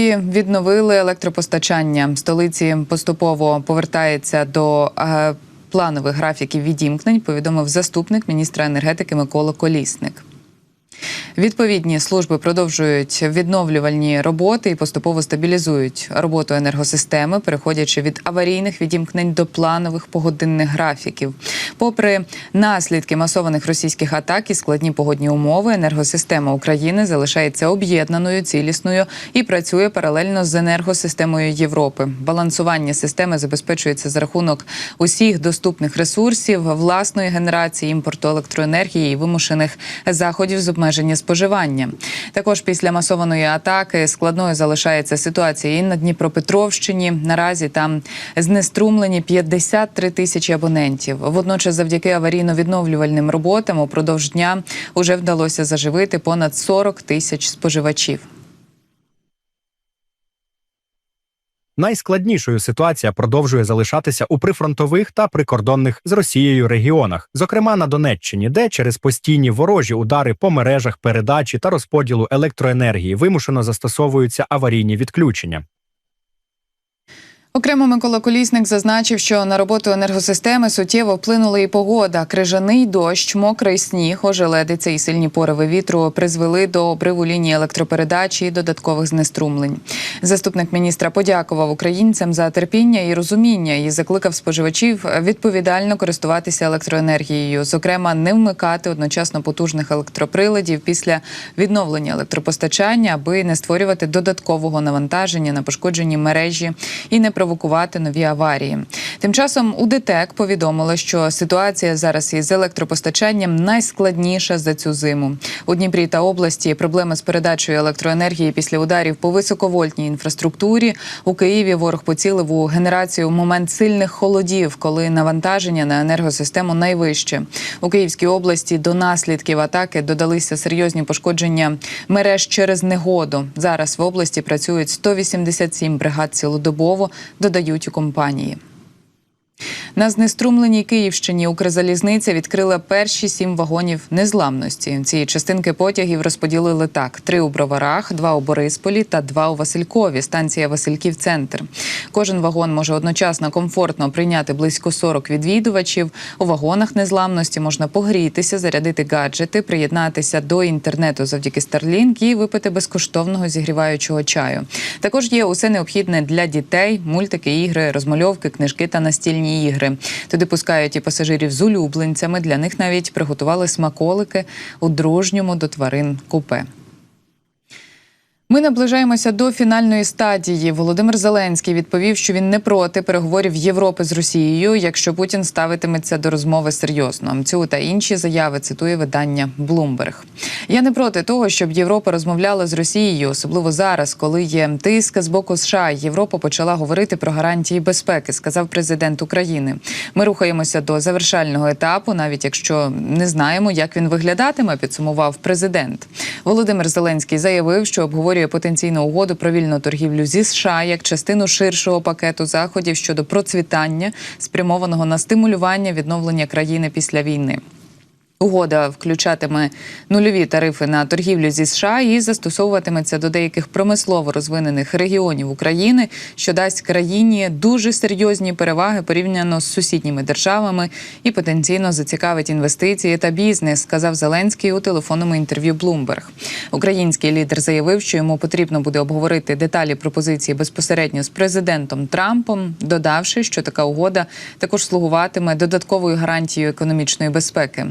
І Відновили електропостачання. Столиці поступово повертається до е, планових графіків відімкнень. Повідомив заступник міністра енергетики Микола Колісник. Відповідні служби продовжують відновлювальні роботи і поступово стабілізують роботу енергосистеми, переходячи від аварійних відімкнень до планових погодинних графіків. Попри наслідки масованих російських атак і складні погодні умови, енергосистема України залишається об'єднаною, цілісною і працює паралельно з енергосистемою Європи. Балансування системи забезпечується за рахунок усіх доступних ресурсів, власної генерації імпорту електроенергії і вимушених заходів з обмеження споживання. Також після масованої атаки складною залишається ситуація і на Дніпропетровщині. Наразі там знеструмлені 53 тисячі абонентів. Водночас, завдяки аварійно-відновлювальним роботам, упродовж дня уже вдалося заживити понад 40 тисяч споживачів. Найскладнішою ситуація продовжує залишатися у прифронтових та прикордонних з Росією регіонах, зокрема на Донеччині, де через постійні ворожі удари по мережах передачі та розподілу електроенергії вимушено застосовуються аварійні відключення. Окремо Микола Колісник зазначив, що на роботу енергосистеми суттєво вплинула і погода. Крижаний дощ, мокрий сніг, ожеледиця і сильні пориви вітру призвели до обриву лінії електропередачі і додаткових знеструмлень. Заступник міністра подякував українцям за терпіння і розуміння і закликав споживачів відповідально користуватися електроенергією, зокрема, не вмикати одночасно потужних електроприладів після відновлення електропостачання, аби не створювати додаткового навантаження на пошкоджені мережі і не провокувати нові аварії. Тим часом у ДТЕК повідомили, що ситуація зараз із електропостачанням найскладніша за цю зиму. У Дніпрі та області проблеми з передачею електроенергії після ударів по високовольтній інфраструктурі. У Києві ворог поцілив у генерацію в момент сильних холодів, коли навантаження на енергосистему найвище. У Київській області до наслідків атаки додалися серйозні пошкодження мереж через негоду. Зараз в області працюють 187 бригад цілодобово, додають у компанії. На знеструмленій Київщині Укрзалізниця відкрила перші сім вагонів незламності. Ці частинки потягів розподілили так: три у Броварах, два у Борисполі та два у Василькові. Станція Васильків Центр. Кожен вагон може одночасно комфортно прийняти близько 40 відвідувачів. У вагонах незламності можна погрітися, зарядити гаджети, приєднатися до інтернету завдяки Starlink і випити безкоштовного зігріваючого чаю. Також є усе необхідне для дітей: мультики, ігри, розмальовки, книжки та настільні ігри. Туди пускають і пасажирів з улюбленцями. Для них навіть приготували смаколики у дружньому до тварин купе. Ми наближаємося до фінальної стадії. Володимир Зеленський відповів, що він не проти переговорів Європи з Росією, якщо Путін ставитиметься до розмови серйозно. Цю та інші заяви цитує видання Bloomberg. Я не проти того, щоб Європа розмовляла з Росією, особливо зараз, коли є тиск з боку США. Європа почала говорити про гарантії безпеки, сказав президент України. Ми рухаємося до завершального етапу, навіть якщо не знаємо, як він виглядатиме. Підсумував президент. Володимир Зеленський заявив, що обговорює потенційну угоду про вільну торгівлю зі США як частину ширшого пакету заходів щодо процвітання, спрямованого на стимулювання відновлення країни після війни. Угода включатиме нульові тарифи на торгівлю зі США і застосовуватиметься до деяких промислово розвинених регіонів України, що дасть країні дуже серйозні переваги порівняно з сусідніми державами і потенційно зацікавить інвестиції та бізнес, сказав Зеленський у телефонному інтерв'ю Bloomberg. Український лідер заявив, що йому потрібно буде обговорити деталі пропозиції безпосередньо з президентом Трампом, додавши, що така угода також слугуватиме додатковою гарантією економічної безпеки.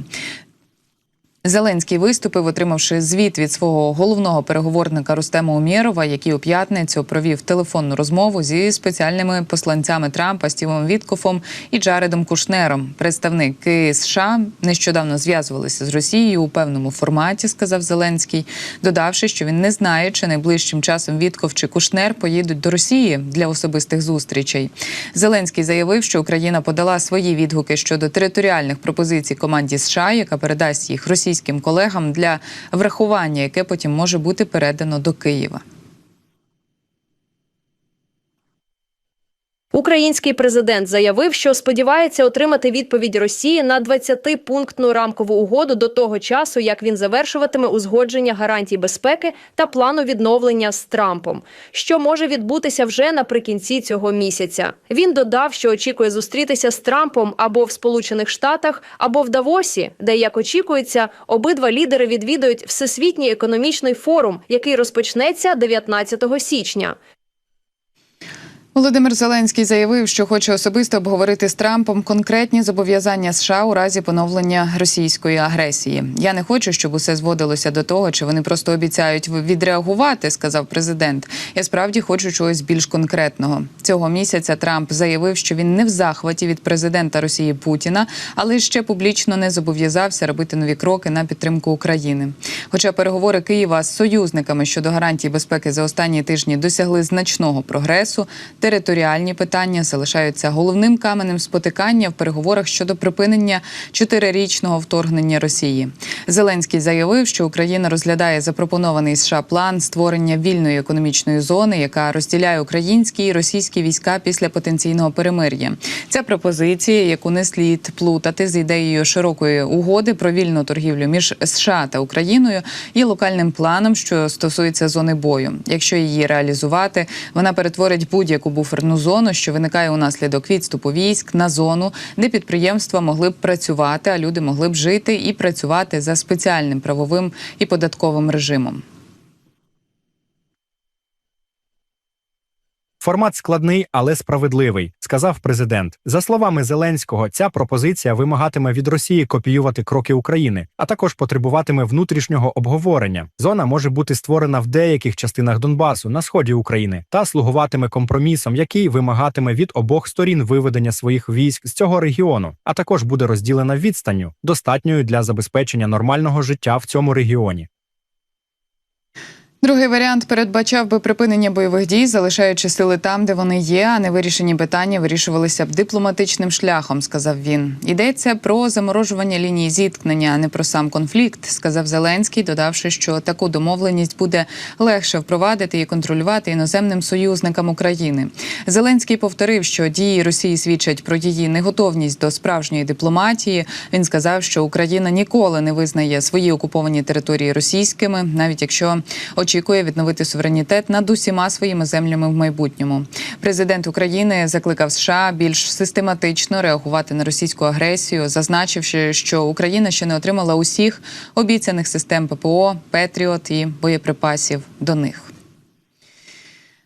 Зеленський виступив, отримавши звіт від свого головного переговорника Рустема Умєрова, який у п'ятницю провів телефонну розмову зі спеціальними посланцями Трампа Стівом Віткофом і Джаредом Кушнером. Представники США нещодавно зв'язувалися з Росією у певному форматі, сказав Зеленський, додавши, що він не знає, чи найближчим часом Вітков чи Кушнер поїдуть до Росії для особистих зустрічей. Зеленський заявив, що Україна подала свої відгуки щодо територіальних пропозицій команді США, яка передасть їх Росії російським колегам для врахування, яке потім може бути передано до Києва. Український президент заявив, що сподівається отримати відповідь Росії на 20-пунктну рамкову угоду до того часу, як він завершуватиме узгодження гарантій безпеки та плану відновлення з Трампом, що може відбутися вже наприкінці цього місяця. Він додав, що очікує зустрітися з Трампом або в Сполучених Штатах, або в Давосі, де, як очікується, обидва лідери відвідують Всесвітній економічний форум, який розпочнеться 19 січня. Володимир Зеленський заявив, що хоче особисто обговорити з Трампом конкретні зобов'язання США у разі поновлення російської агресії. Я не хочу, щоб усе зводилося до того, чи вони просто обіцяють відреагувати, сказав президент. Я справді хочу чогось більш конкретного. Цього місяця Трамп заявив, що він не в захваті від президента Росії Путіна, але ще публічно не зобов'язався робити нові кроки на підтримку України. Хоча переговори Києва з союзниками щодо гарантій безпеки за останні тижні досягли значного прогресу. Територіальні питання залишаються головним каменем спотикання в переговорах щодо припинення чотирирічного вторгнення Росії. Зеленський заявив, що Україна розглядає запропонований США план створення вільної економічної зони, яка розділяє українські і російські війська після потенційного перемир'я. Ця пропозиція, яку не слід плутати з ідеєю широкої угоди про вільну торгівлю між США та Україною, є локальним планом, що стосується зони бою. Якщо її реалізувати, вона перетворить будь-яку буферну зону, що виникає унаслідок відступу військ на зону, де підприємства могли б працювати, а люди могли б жити і працювати за спеціальним правовим і податковим режимом. Формат складний, але справедливий, сказав президент. За словами Зеленського, ця пропозиція вимагатиме від Росії копіювати кроки України, а також потребуватиме внутрішнього обговорення. Зона може бути створена в деяких частинах Донбасу на сході України та слугуватиме компромісом, який вимагатиме від обох сторін виведення своїх військ з цього регіону, а також буде розділена відстанню, достатньою для забезпечення нормального життя в цьому регіоні. Другий варіант передбачав би припинення бойових дій, залишаючи сили там, де вони є, а невирішені питання вирішувалися б дипломатичним шляхом, сказав він. Йдеться про заморожування лінії зіткнення, а не про сам конфлікт, сказав Зеленський, додавши, що таку домовленість буде легше впровадити і контролювати іноземним союзникам України. Зеленський повторив, що дії Росії свідчать про її неготовність до справжньої дипломатії. Він сказав, що Україна ніколи не визнає свої окуповані території російськими, навіть якщо очікує відновити суверенітет над усіма своїми землями в майбутньому. Президент України закликав США більш систематично реагувати на російську агресію, зазначивши, що Україна ще не отримала усіх обіцяних систем ППО, Петріот і боєприпасів до них.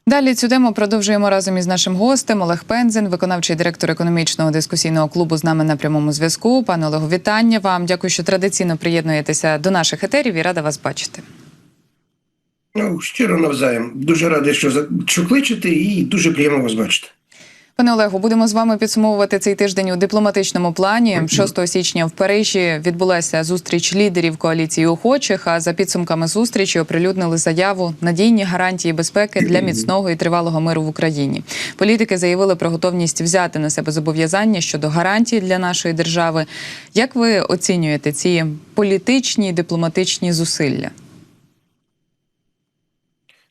Далі цю тему продовжуємо разом із нашим гостем Олег Пензен, виконавчий директор економічного дискусійного клубу з нами на прямому зв'язку. Пане Олегу, вітання вам. Дякую, що традиційно приєднуєтеся до наших етерів і рада вас бачити. Ну, щиро навзаєм. Дуже радий, що, що кличете, і дуже приємно вас бачити. Пане Олегу, будемо з вами підсумовувати цей тиждень у дипломатичному плані. 6 січня в Парижі відбулася зустріч лідерів коаліції охочих. А за підсумками зустрічі оприлюднили заяву надійні гарантії безпеки для міцного і тривалого миру в Україні. Політики заявили про готовність взяти на себе зобов'язання щодо гарантій для нашої держави. Як ви оцінюєте ці політичні і дипломатичні зусилля?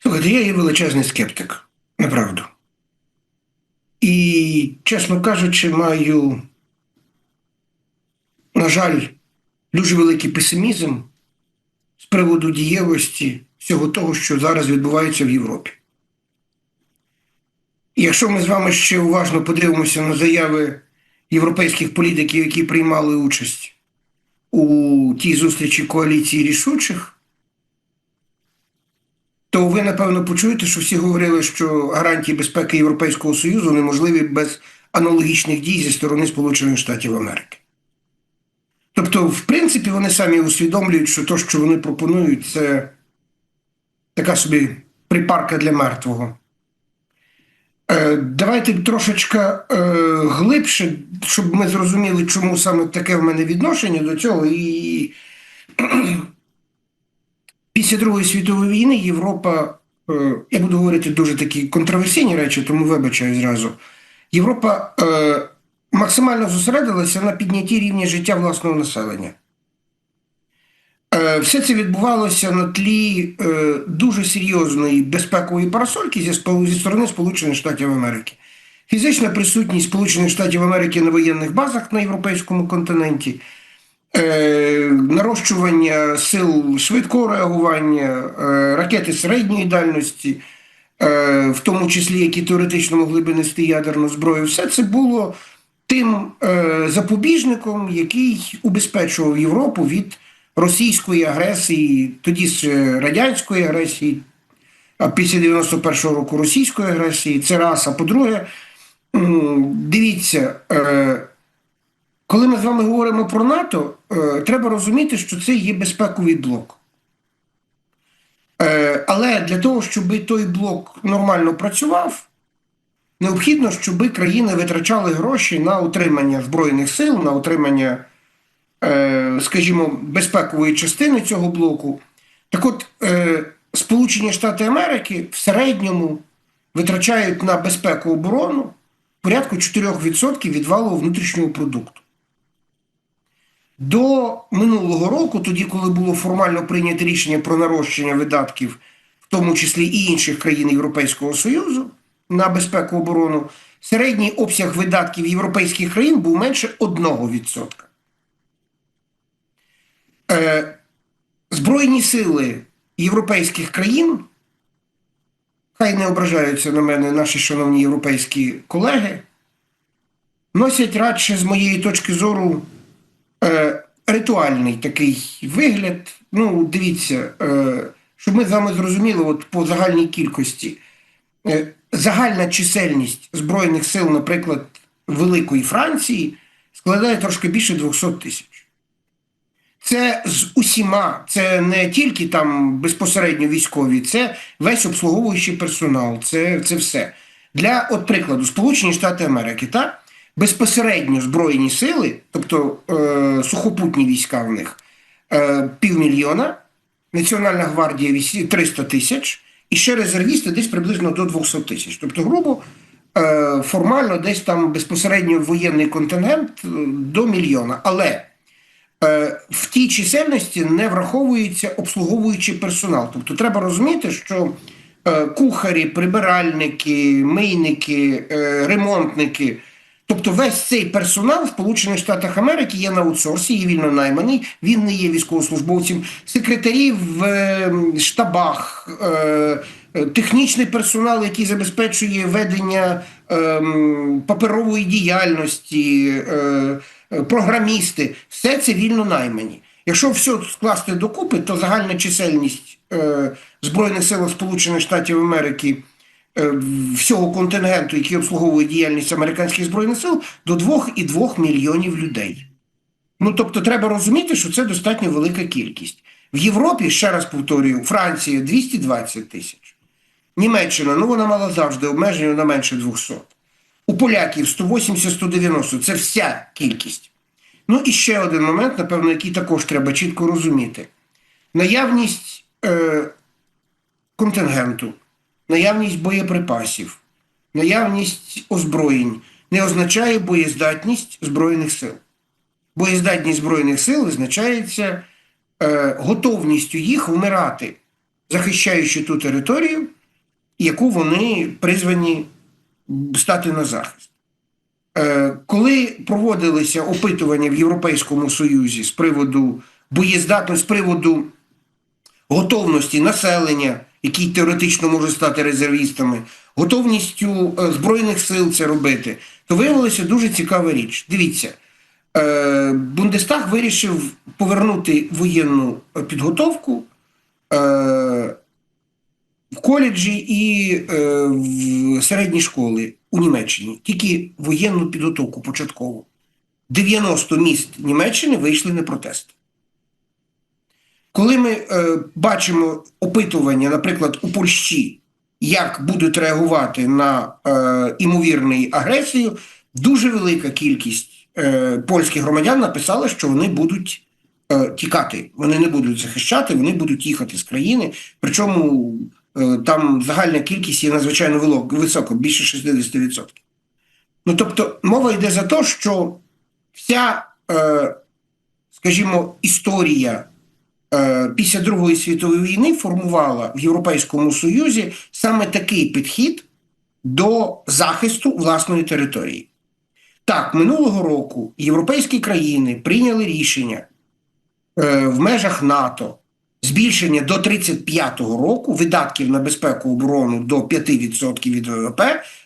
Слухайте, я є величезний скептик, направду. І, чесно кажучи, маю, на жаль, дуже великий песимізм з приводу дієвості всього того, що зараз відбувається в Європі. І якщо ми з вами ще уважно подивимося на заяви європейських політиків, які приймали участь у тій зустрічі коаліції рішучих, то ви напевно почуєте, що всі говорили, що гарантії безпеки Європейського Союзу неможливі без аналогічних дій зі сторони Сполучених Штатів Америки. Тобто, в принципі, вони самі усвідомлюють, що те, що вони пропонують, це така собі припарка для мертвого. Е, Давайте трошечка е, глибше, щоб ми зрозуміли, чому саме таке в мене відношення до цього. І Після Другої світової війни Європа, е, я буду говорити дуже такі контроверсійні речі, тому вибачаю зразу. Європа е, максимально зосередилася на піднятті рівня життя власного населення. Е, все це відбувалося на тлі дуже серйозної безпекової парасольки зі, сторони Сполучених Штатів Америки. фізична присутність Сполучених Штатів Америки на воєнних базах на європейському континенті, нарощування сил швидкого реагування, е, ракети середньої дальності, е, в тому числі які теоретично могли би нести ядерну зброю, все це було тим е, запобіжником, який убезпечував Європу від російської агресії, тоді ж радянської агресії, а після 91-го року російської агресії. Це раз. А по-друге, дивіться, е, коли ми з вами говоримо про НАТО, е, треба розуміти, що це є безпековий блок. Е, Але для того, щоб той блок нормально працював, необхідно, щоб країни витрачали гроші на утримання Збройних сил, на утримання, е, скажімо, безпекової частини цього блоку. Так от, Сполучені Штати Америки в середньому витрачають на безпеку оборону порядку 4% від валового внутрішнього продукту. До минулого року, тоді, коли було формально прийнято рішення про нарощення видатків, в тому числі і інших країн Європейського Союзу на безпеку оборону, середній обсяг видатків європейських країн був менше 1%. Е, Збройні сили європейських країн, хай не ображаються на мене наші шановні європейські колеги, носять радше, з моєї точки зору, е, ритуальний такий вигляд. Ну, дивіться, е, щоб ми з вами зрозуміли, от по загальній кількості. Е, загальна чисельність Збройних сил, наприклад, Великої Франції, складає трошки більше 200 тисяч. Це з усіма, це не тільки там безпосередньо військові, це весь обслуговуючий персонал, це, це все. Для, от прикладу, Сполучені Штати Америки, так? Безпосередньо збройні сили, тобто е, сухопутні війська в них, е, півмільйона, Національна гвардія 300 тисяч, і ще резервісти десь приблизно до 200 тисяч. Тобто, грубо, е, формально десь там безпосередньо воєнний контингент е, до мільйона. Але е, в тій чисельності не враховується обслуговуючий персонал. Тобто треба розуміти, що е, кухарі, прибиральники, мийники, е, ремонтники. Тобто весь цей персонал в Сполучених Штатах Америки є на аутсорсі, є вільно найманий, він не є військовослужбовцем, секретарі в е, штабах, е, е, технічний персонал, який забезпечує ведення паперової діяльності, програмісти, все це вільно наймані. Якщо все скласти докупи, то загальна чисельність Збройних сил Сполучених Штатів Америки всього контингенту, який обслуговує діяльність американських збройних сил, до 2,2 мільйонів людей. Ну тобто, треба розуміти, що це достатньо велика кількість. В Європі, ще раз повторюю, Франція 220 тисяч. Німеччина, ну вона мала завжди обмеження, вона менше 200. У поляків 180-190 це вся кількість. Ну і ще один момент, напевно, який також треба чітко розуміти: наявність е, контингенту, наявність боєприпасів, наявність озброєнь не означає боєздатність Збройних сил. Боєздатність Збройних сил визначається е, готовністю їх вмирати, захищаючи ту територію, яку вони призвані стати на захист. Е, Коли проводилися опитування в Європейському Союзі з приводу боєздатності, з приводу готовності населення, які теоретично можуть стати резервістами, готовністю е, Збройних сил це робити, то виявилася дуже цікава річ. Дивіться, е, Бундестаг вирішив повернути воєнну підготовку е, в коледжі і в середній школи у Німеччині, тільки воєнну підготовку початкову. 90 міст Німеччини вийшли на протест. Коли ми е, бачимо опитування, наприклад, у Польщі, як будуть реагувати на е, імовірну агресію, дуже велика кількість е, польських громадян написала, що вони будуть е, тікати, вони не будуть захищати, вони будуть їхати з країни. Причому е, там загальна кількість є надзвичайно висока, більше 60%. Ну тобто, мова йде за те, що вся, е, скажімо, історія після Другої світової війни формувала в Європейському Союзі саме такий підхід до захисту власної території. Так, минулого року європейські країни прийняли рішення е, в межах НАТО збільшення до 35-го року видатків на безпеку оборону до 5% від ВВП,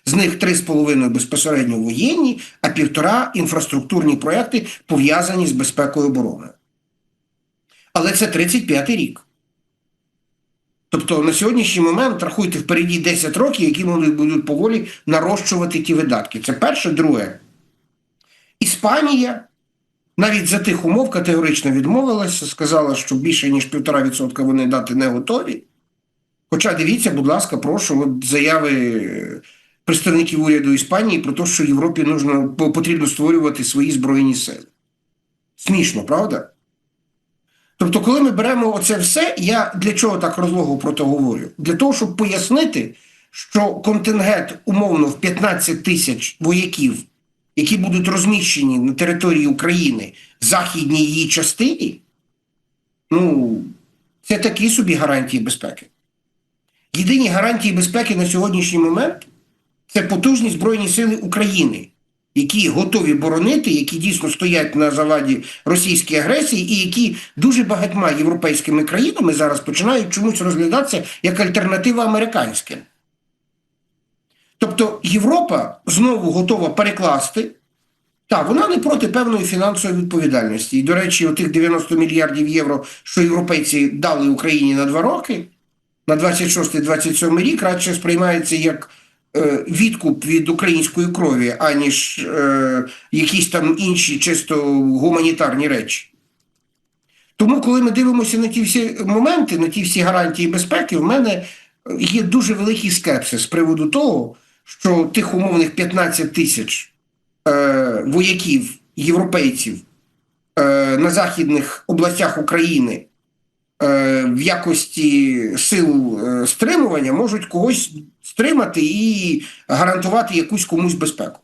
з них 3,5 безпосередньо воєнні, а півтора інфраструктурні проекти пов'язані з безпекою оборони. Але це 35-й рік. Тобто на сьогоднішній момент рахуйте впереді 10 років, які вони будуть поволі нарощувати ті видатки. Це перше, друге. Іспанія навіть за тих умов категорично відмовилася, сказала, що більше ніж півтора відсотка вони дати не готові. Хоча дивіться, будь ласка, прошу, от заяви представників уряду Іспанії про те, що Європі нужно, потрібно створювати свої збройні сили. Смішно, правда? Тобто, коли ми беремо оце все, я для чого так розлого про це говорю? Для того, щоб пояснити, що контингент умовно в 15 тисяч вояків, які будуть розміщені на території України в західній її частині, ну, це такі собі гарантії безпеки. Єдині гарантії безпеки на сьогоднішній момент це потужні Збройні Сили України, які готові боронити, які дійсно стоять на заваді російській агресії, і які дуже багатьма європейськими країнами зараз починають чомусь розглядатися як альтернатива американським. Тобто Європа знову готова перекласти. Так, вона не проти певної фінансової відповідальності. І, до речі, отих 90 мільярдів євро, що європейці дали Україні на два роки, на 26-27 рік, радше сприймається як відкуп від української крові, аніж е, якісь там інші чисто гуманітарні речі. Тому, коли ми дивимося на ті всі моменти, на ті всі гарантії безпеки, в мене є дуже великий скепсис з приводу того, що тих умовних 15 тисяч е, вояків, європейців е, на західних областях України е, в якості сил е, стримування можуть когось стримати і гарантувати якусь комусь безпеку.